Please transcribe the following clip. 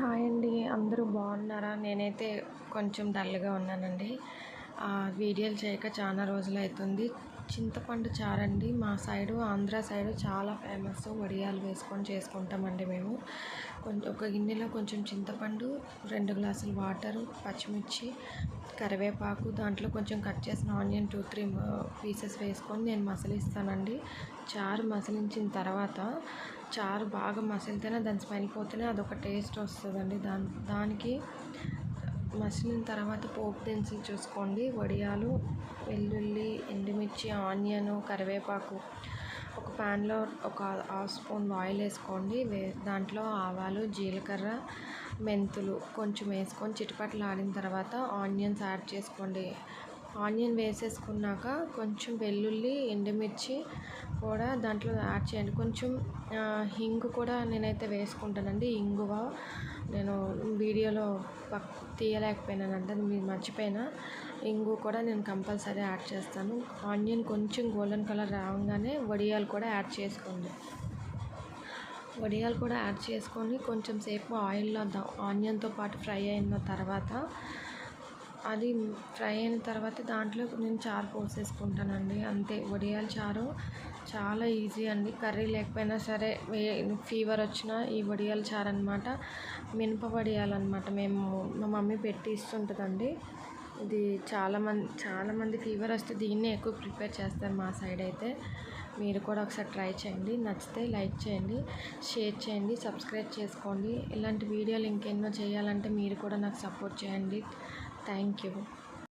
Hi అండి అందరూ బాగున్నారా? నేనైతే కొంచెం డల్గా ఉన్నానండి. వీడియోలు చేయక చాలా రోజులు అవుతుంది చింతపండు చారండి. మా సైడు ఆంధ్ర సైడు చాలా ఫేమస్. వడియాలు వేసుకొని చేసుకుంటామండి మేము. కొంచెం ఒక గిన్నెలో కొంచెం చింతపండు రెండు గ్లాసులు వాటరు పచ్చిమిర్చి కరివేపాకు దాంట్లో కొంచెం కట్ చేసిన ఆనియన్ టూ త్రీ పీసెస్ వేసుకొని నేను మసలిస్తానండి. చారు మసలించిన తర్వాత చారు బాగా మసిలితేనే దాని స్మెల్ పోతేనే అదొక టేస్ట్ వస్తుందండి. దాని దానికి మసిలిన తర్వాత పోపు దినుసులు చూసుకోండి. వడియాలు వెల్లుల్లి ఎండుమిర్చి ఆనియన్ కరివేపాకు ఒక ప్యాన్లో ఒక హాఫ్ స్పూన్ ఆయిల్ వేసుకోండి. వే దాంట్లో ఆవాలు జీలకర్ర మెంతులు కొంచెం వేసుకొని చిటపట్లు ఆడిన తర్వాత ఆనియన్స్ యాడ్ చేసుకోండి. ఆనియన్ వేసేసుకున్నాక కొంచెం వెల్లుల్లి ఎండుమిర్చి కూడా దాంట్లో యాడ్ చేయండి. కొంచెం హింగు కూడా నేనైతే వేసుకుంటానండి. ఇంగువ నేను వీడియోలో పక్ తీయలేకపోయినానంటే అది మీరు మర్చిపోయినా. ఇంగు కూడా నేను కంపల్సరీ యాడ్ చేస్తాను. ఆనియన్ కొంచెం గోల్డెన్ కలర్ రావగానే వడియాలు కూడా యాడ్ చేసుకోండి. వడియాలు కూడా యాడ్ చేసుకొని కొంచెం సేపు ఆయిల్లో ఆనియన్తో పాటు ఫ్రై అయిన తర్వాత అది ఫ్రై అయిన తర్వాత దాంట్లో నేను చారు పోసేసుకుంటానండి. అంతే వడియాల చారు చాలా ఈజీ అండి. కర్రీ లేకపోయినా సరే ఫీవర్ వచ్చినా ఈ వడియాల చారు అనమాట మినప వడియాలు అనమాట మేము మా మమ్మీ పెట్టి ఇస్తుంటుందండి. ఇది చాలామంది చాలామంది ఫీవర్ వస్తే దీన్నే ఎక్కువ ప్రిపేర్ చేస్తారు మా సైడ్ అయితే. మీరు కూడా ఒకసారి ట్రై చేయండి. నచ్చితే లైక్ చేయండి షేర్ చేయండి సబ్స్క్రైబ్ చేసుకోండి. ఇలాంటి వీడియోలు ఇంకెన్నో చేయాలంటే మీరు కూడా నాకు సపోర్ట్ చేయండి. Thank you.